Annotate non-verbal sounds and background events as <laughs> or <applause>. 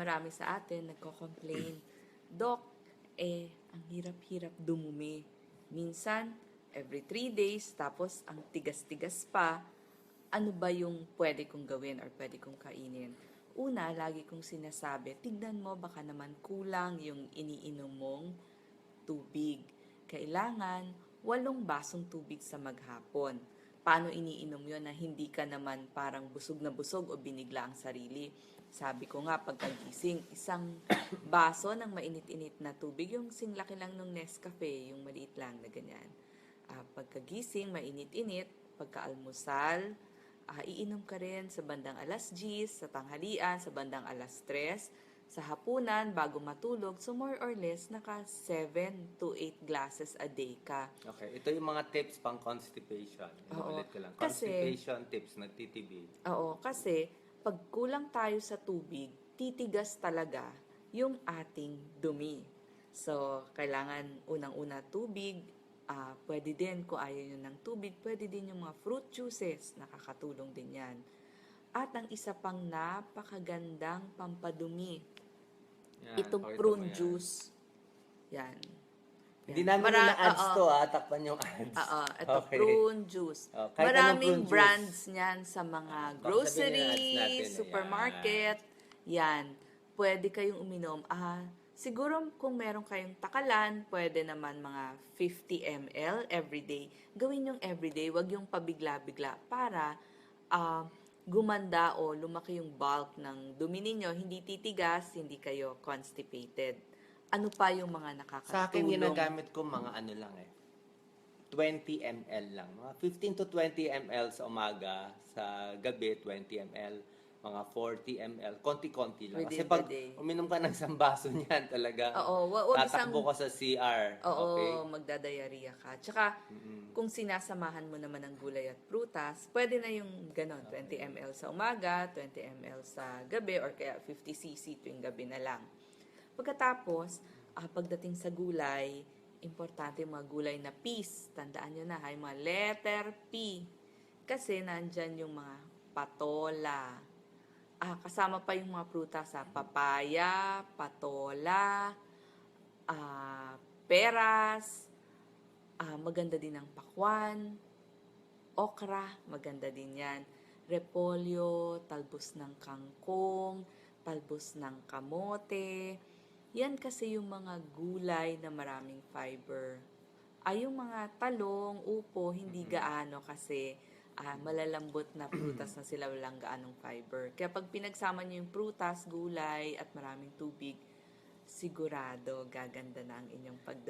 Marami sa atin nagko-complain, Dok, eh, ang hirap-hirap dumumi. Minsan, every three days, tapos ang tigas-tigas pa, ano ba yung pwede kong gawin or pwede kong kainin? Una, lagi kong sinasabi, tignan mo baka naman kulang yung iniinom mong tubig. Kailangan walong basong tubig sa maghapon. Paano iniinom yon na hindi ka naman parang busog na busog o binigla ang sarili? Sabi ko nga, pagkagising, isang <coughs> baso ng mainit-init na tubig, yung singlaki lang ng Nescafe, yung maliit lang na ganyan. Ah, pagkagising, mainit-init, pagkaalmusal, ah, iinom ka rin sa bandang alas 10, sa tanghalian, sa bandang alas 3, sa hapunan, bago matulog. So more or less, naka 7 to 8 glasses a day ka. Okay, ito yung mga tips pang constipation. Oo. Inuulit ko lang. Kasi- Constipation tips, nagtitibig. Oo, kasi pag kulang tayo sa tubig, titigas talaga yung ating dumi. So, kailangan unang-una tubig. Ah, pwede din, kung ayaw nyo ng tubig, pwede din yung mga fruit juices. Nakakatulong din yan. At ang isa pang napakagandang pampadumi, Yan, itong prune yan. juice. Yan. Hindi Yan. namin Mara- na ads oo. to ha, takpan yung ads. Oo, <laughs> ito Okay. prune juice. Oh, kahit Maraming prune juice. brands niyan sa mga Ah, grocery, natin, supermarket. Yan. Pwede kayong uminom. Ah, siguro kung meron kayong takalan, pwede naman mga 50 ml every day. Gawin yung everyday, wag yung pabigla-bigla para ah, gumanda o lumaki yung bulk ng dumi ninyo, hindi titigas, hindi kayo constipated. Ano pa yung mga nakakatulong? Sa akin, ginagamit ko mga ano lang eh. 20 ml lang. Mga 15 to 20 ml sa umaga, sa gabi 20 ml, mga 40 ml, konti-konti lang. Kasi Within pag the day. uminom ka ng isang baso <laughs> niyan, talaga Oo, wa- wag isang- tatakbo ka sa CR. Oo, Okay? magdadayariya ka. Tsaka, Mm-mm. kung sinasamahan mo naman ng gulay at prutas, pwede na yung ganon, 20 ml sa umaga, 20 ml sa gabi, or kaya 50 cc tuwing gabi na lang. Pagkatapos, ah, pagdating sa gulay, importante yung mga gulay na peas. Tandaan nyo na, ha, yung mga letter P. Kasi nandyan yung mga patola. Ah, kasama pa yung mga prutas sa papaya, patola, ah, peras, ah, maganda din ang pakwan, okra, maganda din yan. Repolyo, talbos ng kangkong, talbos ng kamote. Yan kasi yung mga gulay na maraming fiber. Ay, yung mga talong, upo, hindi gaano kasi ah, malalambot na prutas na sila walang gaanong fiber. Kaya pag pinagsama niyo yung prutas, gulay, at maraming tubig, sigurado gaganda na ang inyong pagdumi.